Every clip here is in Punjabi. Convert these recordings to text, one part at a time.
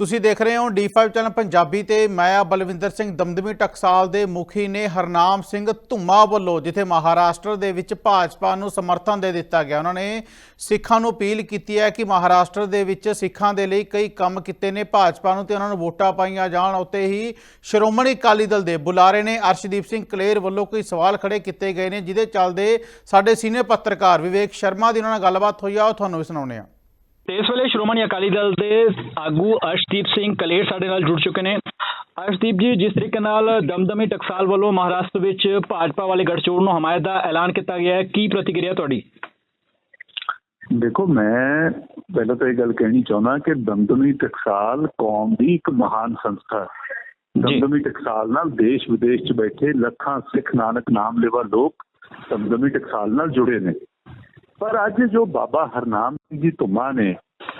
ਤੁਸੀਂ ਦੇਖ ਰਹੇ ਹੋ D5 ਚੈਨਲ ਪੰਜਾਬੀ ਤੇ ਮੈਂ ਬਲਵਿੰਦਰ ਸਿੰਘ ਦਮਦਮੀ ਟਕਸਾਲ ਦੇ ਮੁਖੀ ਨੇ ਹਰਨਾਮ ਸਿੰਘ ਧੁੰਮਾ ਵੱਲੋਂ, ਜਿੱਥੇ ਮਹਾਰਾਸ਼ਟਰ ਦੇ ਵਿੱਚ ਭਾਜਪਾ ਨੂੰ ਸਮਰਥਨ ਦੇ ਦਿੱਤਾ ਗਿਆ। ਉਹਨਾਂ ਨੇ ਸਿੱਖਾਂ ਨੂੰ ਅਪੀਲ ਕੀਤੀ ਹੈ ਕਿ ਮਹਾਰਾਸ਼ਟਰ ਦੇ ਵਿੱਚ ਸਿੱਖਾਂ ਦੇ ਲਈ ਕਈ ਕੰਮ ਕੀਤੇ ਨੇ ਭਾਜਪਾ ਨੂੰ ਤੇ ਉਹਨਾਂ ਨੂੰ ਵੋਟਾਂ ਪਾਈਆਂ ਜਾਣ। ਉੱਤੇ ਹੀ ਸ਼੍ਰੋਮਣੀ ਅਕਾਲੀ ਦਲ ਦੇ ਬੁਲਾਰੇ ਨੇ ਅਰਸ਼ਦੀਪ ਸਿੰਘ ਕਲੇਰ ਵੱਲੋਂ ਕੋਈ ਸਵਾਲ ਖੜੇ ਕੀਤੇ ਗਏ ਨੇ, ਜਿਹਦੇ ਚੱਲਦੇ ਸਾਡੇ ਸੀਨੀਅਰ ਪੱਤਰਕਾਰ ਵਿਵੇਕ ਸ਼ਰਮਾ ਦੀ ਉਹਨਾਂ ਨਾਲ ਗੱਲਬਾਤ ਹੋਈ ਆ। ਉਹ ਤੁਹਾਨੂੰ ਵੀ ਸੁਣਾਉਂਦੇ ਆ ਤੇ ਇਸ ਵੇਲੇ ਸ਼੍ਰੋਮਣੀ ਅਕਾਲੀ ਦਲ ਦੇ ਆਗੂ ਅਰਸ਼ਦੀਪ ਸਿੰਘ ਕਲੇਰ ਸਾਡੇ ਨਾਲ ਜੁੜ ਚੁੱਕੇ ਨੇ। ਅਰਸ਼ਦੀਪ ਜੀ ਜਿਸ ਤਰੀਕੇ ਨਾਲ ਦਮਦਮੀ ਟਕਸਾਲ ਵੱਲੋਂ ਮਹਾਰਾਸ਼ਟਰ ਵਿੱਚ ਭਾਜਪਾ ਵਾਲੇ ਗਠਜੋੜ ਨੂੰ ਹਮਾਇਤ ਦਾ ਐਲਾਨ ਕੀਤਾ ਗਿਆ ਹੈ ਕੀ ਪ੍ਰਤੀਕਿਰਿਆ ਤੁਹਾਡੀ? ਦੇਖੋ ਮੈਂ ਪਹਿਲਾਂ ਤਾਂ ਇਹ ਗੱਲ ਕਹਿਣੀ ਚਾਹੁੰਦਾ ਕਿ ਦਮਦਮੀ ਟਕਸਾਲ ਕੌਮ ਦੀ ਇੱਕ ਮਹਾਨ ਸੰਸਥਾ ਹੈ। ਦਮਦਮੀ ਟਕਸਾਲ ਨਾਲ ਦੇਸ਼ ਵਿਦੇਸ਼ 'ਚ ਬੈਠੇ ਲੱਖਾਂ ਸਿੱਖ ਨਾਨਕ ਨਾਮ ਲੈਵਾ ਲੋਕ ਦਮਦਮੀ ਟਕਸਾਲ ਨਾਲ ਜੁੜੇ ਨੇ। ਪਰ ਅੱਜ ਜੋ ਬਾਬਾ ਹਰਨਾਮ ਸਿੰਘ ਜੀ ਧੁੰਮਾ ਨੇ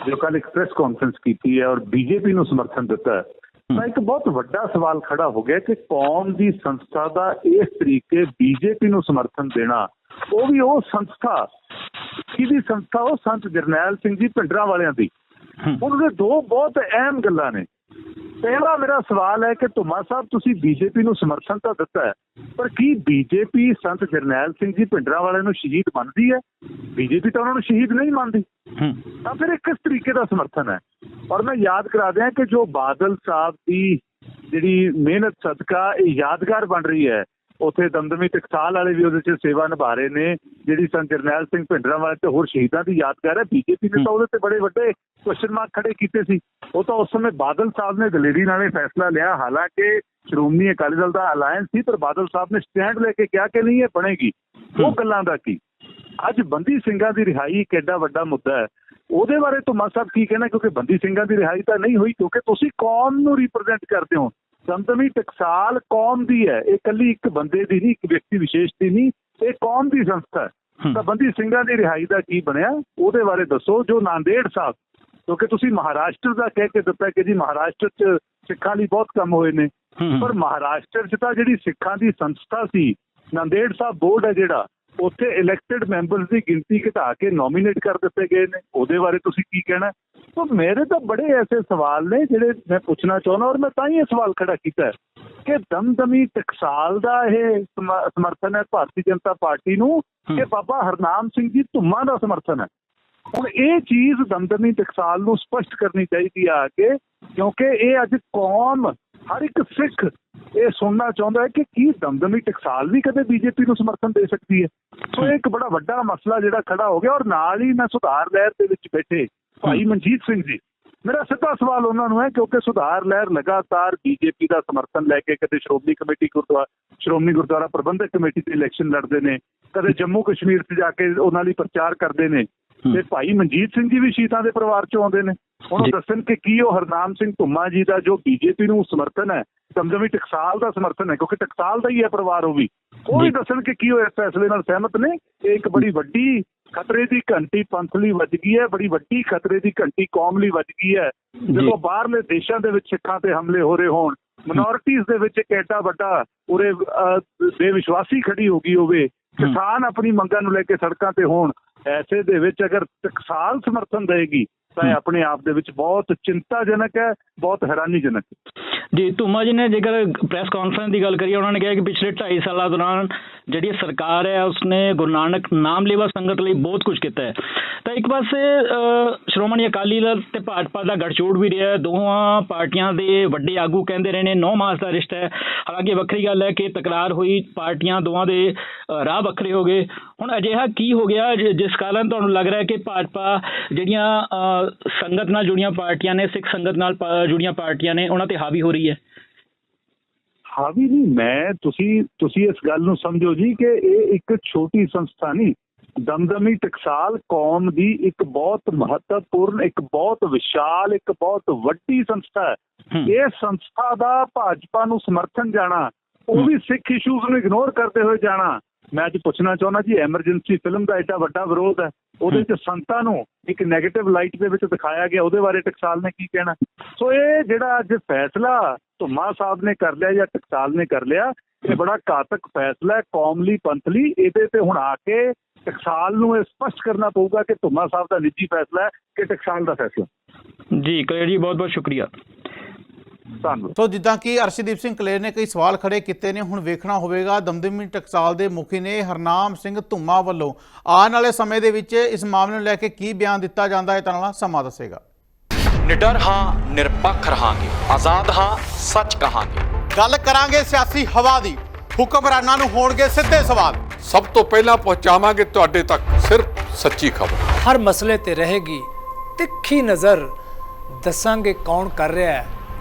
ਜੋ ਕੱਲ ਇੱਕ ਪ੍ਰੈਸ ਕਾਨਫਰੰਸ ਕੀਤੀ ਹੈ ਔਰ ਬੀਜੇਪੀ ਨੂੰ ਸਮਰਥਨ ਦਿੱਤਾ ਤਾਂ ਇੱਕ ਬਹੁਤ ਵੱਡਾ ਸਵਾਲ ਖੜਾ ਹੋ ਗਿਆ ਕਿ ਕੌਮ ਦੀ ਸੰਸਥਾ ਦਾ ਇਸ ਤਰੀਕੇ ਬੀਜੇਪੀ ਨੂੰ ਸਮਰਥਨ ਦੇਣਾ ਉਹ ਵੀ ਉਹ ਸੰਸਥਾ ਕਿਹਦੀ ਸੰਸਥਾ? ਉਹ ਸੰਤ ਜਰਨੈਲ ਸਿੰਘ ਜੀ ਭਿੰਡਰਾਂ ਵਾਲਿਆਂ ਦੀ ਉਹਨਾਂ ਦੇ ਦੋ ਬਹੁਤ ਅਹਿਮ ਗੱਲਾਂ ਨੇ। ਪਹਿਲਾ ਮੇਰਾ ਸਵਾਲ ਹੈ ਕਿ ਧੁੰਮਾ ਸਾਹਿਬ ਤੁਸੀਂ ਬੀਜੇਪੀ ਨੂੰ ਸਮਰਥਨ ਤਾਂ ਦਿੱਤਾ ਹੈ ਪਰ ਕੀ ਬੀਜੇਪੀ ਸੰਤ ਜਰਨੈਲ ਸਿੰਘ ਜੀ ਭਿੰਡਰਾਂ ਵਾਲਿਆਂ ਨੂੰ ਸ਼ਹੀਦ ਮੰਨਦੀ ਹੈ? ਬੀਜੇਪੀ ਤਾਂ ਉਹਨਾਂ ਨੂੰ ਸ਼ਹੀਦ ਨਹੀਂ ਮੰਨਦੀ। ਹੂੰ। ਤਾਂ ਫਿਰ ਇਹ ਕਿਸ ਤਰੀਕੇ ਦਾ ਸਮਰਥਨ ਹੈ? ਔਰ ਮੈਂ ਯਾਦ ਕਰਾ ਦਿਆਂ ਕਿ ਜੋ ਬਾਦਲ ਸਾਹਿਬ ਦੀ ਜਿਹੜੀ ਮਿਹਨਤ ਸਦਕਾ ਇਹ ਯਾਦਗਾਰ ਬਣ ਰਹੀ ਹੈ ਉੱਥੇ ਦਮਦਮੀ ਟਕਸਾਲ ਵਾਲੇ ਵੀ ਉਹਦੇ 'ਚ ਸੇਵਾ ਨਿਭਾ ਰਹੇ ਨੇ, ਜਿਹੜੀ ਸੰਤ ਜਰਨੈਲ ਸਿੰਘ ਭਿੰਡਰਾਂ ਵਾਲੇ ਤੇ ਹੋਰ ਸ਼ਹੀਦਾਂ ਦੀ ਯਾਦਗਾਰ ਹੈ। ਬੀਜੇਪੀ ਨੇ ਤਾਂ ਉਹਦੇ ਤੇ ਬੜੇ ਵੱਡੇ ਕੁਐਸਚਨ ਮਾਰਕ ਖੜੇ ਕੀਤੇ ਸੀ। ਉਹ ਤਾਂ ਉਸ ਸਮੇਂ ਬਾਦਲ ਸਾਹਿਬ ਨੇ ਦਲੇਰੀ ਨਾਲ ਇਹ ਫੈਸਲਾ ਲਿਆ। ਹਾਲਾਂਕਿ ਸ਼੍ਰੋਮਣੀ ਅਕਾਲੀ ਦਲ ਦਾ ਅਲਾਇੰਸ ਸੀ, ਪਰ ਬਾਦਲ ਸਾਹਿਬ ਨੇ ਸਟੈਂਡ ਲੈ ਕੇ ਕਿਹਾ ਕਿ ਨਹੀਂ, ਇਹ ਬਣੇਗੀ। ਉਹ ਗੱਲਾਂ ਦਾ ਕੀ? ਅੱਜ ਬੰਦੀ ਸਿੰਘਾਂ ਦੀ ਰਿਹਾਈ ਇੱਕ ਐਡਾ ਵੱਡਾ ਮੁੱਦਾ ਹੈ। ਉਹਦੇ ਬਾਰੇ ਤੁਮਾ ਸਾਹਿਬ ਕੀ ਕਹਿਣਾ? ਕਿਉਂਕਿ ਬੰਦੀ ਸਿੰਘਾਂ ਦੀ ਰਿਹਾਈ ਤਾਂ ਨਹੀਂ ਹੋਈ, ਕਿਉਂਕਿ ਤੁਸੀਂ ਕੌਮ ਨੂੰ ਰਿਪਰੈਜ਼ੈਂਟ ਕਰਦੇ ਹੋ। ਦਮਦਮੀ ਟਕਸਾਲ ਕੌਮ ਦੀ ਹੈ। ਇਹ ਕੱਲੀ ਇੱਕ ਬੰਦੇ ਦੀ ਨਹੀਂ ਇੱਕ ਵਿਅਕਤੀ ਵਿਸ਼ੇਸ਼ ਦੀ ਨਹੀਂ ਇਹ ਕੌਮ ਦੀ ਸੰਸਥਾ ਹੈ। ਤਾਂ ਬੰਦੀ ਸਿੰਘਾਂ ਦੀ ਰਿਹਾਈ ਦਾ ਕੀ ਬਣਿਆ? ਉਹਦੇ ਬਾਰੇ ਦੱਸੋ ਜੋ ਨਾਂਦੇੜ ਸਾਹਿਬ ਕਿਉਂਕਿ ਤੁਸੀਂ ਮਹਾਰਾਸ਼ਟਰ ਦਾ ਕਹਿ ਕੇ ਦਿੱਤਾ ਕਿ ਜੀ ਮਹਾਰਾਸ਼ਟਰ 'ਚ ਸਿੱਖਾਂ ਲਈ ਬਹੁਤ ਕੰਮ ਹੋਏ ਨੇ। ਪਰ ਮਹਾਰਾਸ਼ਟਰ 'ਚ ਤਾਂ ਜਿਹੜੀ ਸਿੱਖਾਂ ਦੀ ਸੰਸਥਾ ਸੀ ਨੰਦੇੜ ਸਾਹਿਬ ਬੋਰਡ ਹੈ ਜਿਹੜਾ ਉੱਥੇ ਇਲੈਕਟਿਡ ਮੈਂਬਰਸ ਦੀ ਗਿਣਤੀ ਘਟਾ ਕੇ ਨੋਮੀਨੇਟ ਕਰ ਦਿੱਤੇ ਗਏ ਨੇ। ਉਹਦੇ ਬਾਰੇ ਤੁਸੀਂ ਕੀ ਕਹਿਣਾ? ਤਾਂ ਮੇਰੇ ਤਾਂ ਬੜੇ ਐਸੇ ਸਵਾਲ ਨੇ ਜਿਹੜੇ ਮੈਂ ਪੁੱਛਣਾ ਚਾਹੁੰਦਾ ਔਰ ਮੈਂ ਤਾਂ ਹੀ ਇਹ ਸਵਾਲ ਖੜਾ ਕੀਤਾ ਕਿ ਦਮਦਮੀ ਟਕਸਾਲ ਦਾ ਇਹ ਸਮ- ਸਮਰਥਨ ਹੈ ਭਾਰਤੀ ਜਨਤਾ ਪਾਰਟੀ ਨੂੰ ਕਿ ਬਾਬਾ ਹਰਨਾਮ ਸਿੰਘ ਜੀ ਧੁੰਮਾ ਦਾ ਸਮਰਥਨ ਹੈ? ਹੁਣ ਇਹ ਚੀਜ਼ ਦਮਦਮੀ ਟਕਸਾਲ ਨੂੰ ਸਪਸ਼ਟ ਕਰਨੀ ਚਾਹੀਦੀ ਆ ਕਿ ਕਿਉਂਕਿ ਇਹ ਅੱਜ ਕੌਮ ਹਰ ਇੱਕ ਸਿੱਖ ਇਹ ਸੁਣਨਾ ਚਾਹੁੰਦਾ ਹੈ ਕਿ ਕੀ ਦਮਦਮੀ ਟਕਸਾਲ ਵੀ ਕਦੇ ਬੀਜੇਪੀ ਨੂੰ ਸਮਰਥਨ ਦੇ ਸਕਦੀ ਹੈ? ਸੋ ਇਹ ਇੱਕ ਬੜਾ ਵੱਡਾ ਮਸਲਾ ਜਿਹੜਾ ਖੜਾ ਹੋ ਗਿਆ ਔਰ ਨਾਲ ਹੀ ਮੈਂ ਸੁਧਾਰ ਲਹਿਰ ਦੇ ਵਿੱਚ ਬੈਠੇ ਭਾਈ ਮਨਜੀਤ ਸਿੰਘ ਜੀ। ਮੇਰਾ ਸਿੱਧਾ ਸਵਾਲ ਉਹਨਾਂ ਨੂੰ ਹੈ ਕਿਉਂਕਿ ਸੁਧਾਰ ਲਹਿਰ ਲਗਾਤਾਰ ਬੀਜੇਪੀ ਦਾ ਸਮਰਥਨ ਲੈ ਕੇ ਕਦੇ ਸ਼੍ਰੋਮਣੀ ਕਮੇਟੀ ਗੁਰਦੁਆਰਾ ਸ਼੍ਰੋਮਣੀ ਗੁਰਦੁਆਰਾ ਪ੍ਰਬੰਧਕ ਕਮੇਟੀ ਦੇ ਇਲੈਕਸ਼ਨ ਲੜਦੇ ਨੇ ਕਦੇ ਜੰਮੂ ਕਸ਼ਮੀਰ 'ਚ ਜਾ ਕੇ ਉਹਨਾਂ ਲਈ ਪ੍ਰਚਾਰ ਕਰਦੇ ਨੇ ਤੇ ਭਾਈ ਮਨਜੀਤ ਸਿੰਘ ਜੀ ਵੀ ਸ਼ਹੀਦਾਂ ਦੇ ਪਰਿਵਾਰ 'ਚੋਂ ਆਉਂਦੇ ਨੇ। ਹੁਣ ਉਹ ਜੀ। ਦੱਸਣ ਕਿ ਕੀ ਉਹ ਹਰਨਾਮ ਸਿੰਘ ਧੁੰਮਾ ਜੀ ਦਾ ਜੋ ਬੀਜੇਪੀ ਨੂੰ ਸਮਰਥਨ ਹੈ ਦਮਦਮੀ ਟਕਸਾਲ ਦਾ ਸਮਰਥਨ ਹੈ ਕਿਉਂਕਿ ਟਕਸਾਲ ਦਾ ਹੀ ਹੈ ਪਰਿਵਾਰ ਉਹ ਵੀ ਉਹ ਵੀ। ਦੱਸਣ ਕਿ ਕੀ ਉਹ ਇਸ ਫੈਸਲੇ ਨਾਲ ਸਹਿਮਤ ਨੇ ਇਹ ਇੱਕ ਬੜੀ ਵੱਡੀ ਖਤਰੇ ਦੀ ਘੰਟੀ ਪੰਥ ਲਈ ਵੱਜ ਗਈ ਹੈ ਬੜੀ ਵੱਡੀ ਖਤਰੇ ਦੀ ਘੰਟੀ ਕੌਮ ਲਈ ਵੱਜ ਗਈ ਹੈ ਜਦੋਂ ਬਾਹਰਲੇ ਦੇਸ਼ਾਂ ਦੇ ਵਿੱਚ ਸਿੱਖਾਂ ਤੇ ਹਮਲੇ ਹੋ ਰਹੇ ਹੋਣ ਮਿਨੋਰਿਟੀਜ਼ ਦੇ ਵਿੱਚ ਇੱਕ ਐਡਾ ਵੱਡਾ ਉਰੇ ਬੇਵਿਸ਼ਵਾਸੀ ਖੜੀ ਹੋ ਗਈ ਹੋਵੇ ਕਿਸਾਨ ਆਪਣੀ ਮੰਗਾਂ ਨੂੰ ਲੈ ਕੇ ਸੜਕਾਂ ਤੇ ਹੋਣ ਐਸੇ ਦੇ ਵਿੱਚ ਅਗਰ ਟਕਸਾਲ ਸਮਰਥਨ ਦੇਗੀ ਤਾਂ ਇਹ ਆਪਣੇ ਆਪ ਦੇ ਵਿੱਚ ਬਹੁਤ ਚਿੰਤਾਜਨਕ ਹੈ ਬਹੁਤ ਹੈਰਾਨੀਜਨਕ ਹੈ। ਜੀ ਧੁਮਾ ਜੀ ਨੇ ਜੇਕਰ ਪ੍ਰੈਸ ਕਾਨਫਰੰਸ ਦੀ ਗੱਲ ਕਰੀਏ ਉਹਨਾਂ ਨੇ ਕਿਹਾ ਕਿ ਪਿਛਲੇ 2.5 ਸਾਲਾਂ ਦੌਰਾਨ ਜਿਹੜੀ ਸਰਕਾਰ ਹੈ ਉਸਨੇ ਗੁਰੂ ਨਾਨਕ ਨਾਮ ਲੇਵਾ ਸੰਗਤ ਲਈ ਬਹੁਤ ਕੁਝ ਕੀਤਾ ਹੈ। ਤਾਂ ਇੱਕ ਪਾਸੇ ਸ਼੍ਰੋਮਣੀ ਅਕਾਲੀ ਦਲ ਤੇ ਭਾਜਪਾ ਦਾ ਗਠਜੋੜ ਵੀ ਰਿਹਾ ਹੈ। ਦੋਹਾਂ ਪਾਰਟੀਆਂ ਦੇ ਵੱਡੇ ਆਗੂ ਕਹਿੰਦੇ ਰਹੇ ਨੇ 9 ਮਾਸ ਦਾ ਰਿਸ਼ਤਾ ਹੈ। ਹਾਲਾਂਕਿ ਵੱਖਰੀ ਗੱਲ ਹੈ ਕਿ ਤਕਰਾਰ ਹੋਈ ਪਾਰਟੀਆਂ ਦੋਵਾਂ ਦੇ ਰਾਹ ਵੱਖਰੇ ਹੋ ਗਏ। ਹੁਣ ਅਜਿਹਾ ਕੀ ਹੋ ਗਿਆ ਜਿਸ ਕਾਰਨ ਤੁਹਾਨੂੰ ਲੱਗ ਰਿਹਾ ਹੈ ਕਿ ਭਾਜਪਾ ਜਿਹੜੀਆਂ ਸੰਗਤ ਨਾਲ ਜੁੜੀਆਂ ਪਾਰਟੀਆਂ ਨੇ ਸਿੱਖ ਸੰਗਤ ਨਾਲ ਜੁੜੀਆਂ ਪਾਰਟੀਆਂ ਨੇ ਉਹਨਾਂ ਤੇ ਹਾਵੀ ਹੋ ਰਹੀ ਹੈ? ਹਾਵੀ ਨਹੀਂ ਮੈਂ ਤੁਸੀਂ ਤੁਸੀਂ ਇਸ ਗੱਲ ਨੂੰ ਸਮਝੋ ਜੀ ਕਿ ਇਹ ਇੱਕ ਛੋਟੀ ਸੰਸਥਾ ਨਹੀਂ। ਦਮਦਮੀ ਟਕਸਾਲ ਕੌਮ ਦੀ ਇੱਕ ਬਹੁਤ ਮਹੱਤਵਪੂਰਨ ਇੱਕ ਬਹੁਤ ਵਿਸ਼ਾਲ ਇੱਕ ਬਹੁਤ ਵੱਡੀ ਸੰਸਥਾ ਹੂੰ। ਇਹ ਸੰਸਥਾ ਦਾ ਭਾਜਪਾ ਨੂੰ ਸਮਰਥਨ ਜਾਣਾ ਉਹ ਵੀ ਸਿੱਖ ਇਸ਼ੂਜ਼ ਨੂੰ ਇਗਨੋਰ ਕਰਦੇ ਹੋਏ ਜਾਣਾ ਮੈਂ ਅੱਜ ਪੁੱਛਣਾ ਚਾਹੁੰਦਾ ਜੀ ਐਮਰਜੈਂਸੀ ਫਿਲਮ ਦਾ ਐਡਾ ਵੱਡਾ ਵਿਰੋਧ ਹੈ ਉਹਦੇ ਚ ਸੰਤਾਂ ਨੂੰ ਇੱਕ 네ਗੇਟਿਵ ਲਾਈਟ ਦੇ ਵਿੱਚ ਦਿਖਾਇਆ ਗਿਆ ਉਹਦੇ ਬਾਰੇ ਟਕਸਾਲ ਨੇ ਕੀ ਕਹਿਣਾ? ਸੋ ਇਹ ਜਿਹੜਾ ਅੱਜ ਫੈਸਲਾ ਧੁੰਮਾ ਸਾਹਿਬ ਨੇ ਕਰ ਲਿਆ ਜਾਂ ਟਕਸਾਲ ਨੇ ਕਰ ਲਿਆ ਇਹ ਬੜਾ ਘਾਤਕ ਫੈਸਲਾ ਹੈ ਕੌਮ ਲਈ ਪੰਥ ਲਈ ਇਹਦੇ ਤੇ ਹੁਣ ਆ ਕੇ ਟਕਸਾਲ ਨੂੰ ਇਹ ਸਪਸ਼ਟ ਕਰਨਾ ਪਊਗਾ ਕਿ ਧੁੰਮਾ ਸਾਹਿਬ ਦਾ ਨਿੱਜੀ ਫੈਸਲਾ ਹੈ ਕਿ ਟਕਸਾਲ ਦਾ ਫੈਸਲਾ। ਜੀ ਕਲੇਰ ਜੀ ਬਹੁਤ ਬਹੁਤ ਸ਼ੁਕਰੀਆ। ਧੰਨਵਾਦ। ਸੋ ਜਿੱਦਾਂ ਕਿ ਅਰਸ਼ਦੀਪ ਸਿੰਘ ਕਲੇਰ ਨੇ ਕਈ ਸਵਾਲ ਖੜੇ ਕੀਤੇ ਨੇ ਹੁਣ ਵੇਖਣਾ ਹੋਵੇਗਾ। ਦਮਦਮੀ ਟਕਸਾਲ ਦੇ ਮੁਖੀ ਨੇ ਹਰਨਾਮ ਸਿੰਘ ਧੁੰਮਾ ਵੱਲੋਂ। ਆਉਣ ਵਾਲੇ ਸਮੇਂ ਦੇ ਵਿੱਚ ਇਸ ਮਾਮਲੇ ਨੂੰ ਲੈ ਕੇ ਕੀ ਬਿਆਨ ਦਿੱਤਾ ਜਾਂਦਾ ਹੈ ਤਾਂ ਨਾਲ ਸਮਾਂ ਦੱਸੇਗਾ। ਨਿਡਰ ਹਾਂ ਨਿਰਪੱਖ ਰਹਾਂਗੇ। ਆਜ਼ਾਦ ਹਾਂ ਸੱਚ ਕਹਾਂਗੇ। ਗੱਲ ਕਰਾਂਗੇ ਸਿਆਸੀ ਹਵਾ ਦੀ। ਹੁਕਮਰਾਨਾਂ ਨੂੰ ਹੋਣਗੇ ਸਿੱਧੇ ਸਵਾਲ। ਸਭ ਤੋਂ ਪਹਿਲਾਂ ਪਹੁੰਚਾਵਾਂਗੇ ਤੁਹਾਡੇ ਤੱਕ ਸਿਰਫ ਸੱਚੀ ਖਬਰ। ਹਰ ਮਸਲੇ ਤੇ ਰਹੇਗੀ ਤਿੱਖੀ ਨਜ਼ਰ। ਦੱਸਾਂਗੇ ਕੌਣ ਕਰ ਰਿਹਾ ਹੈ।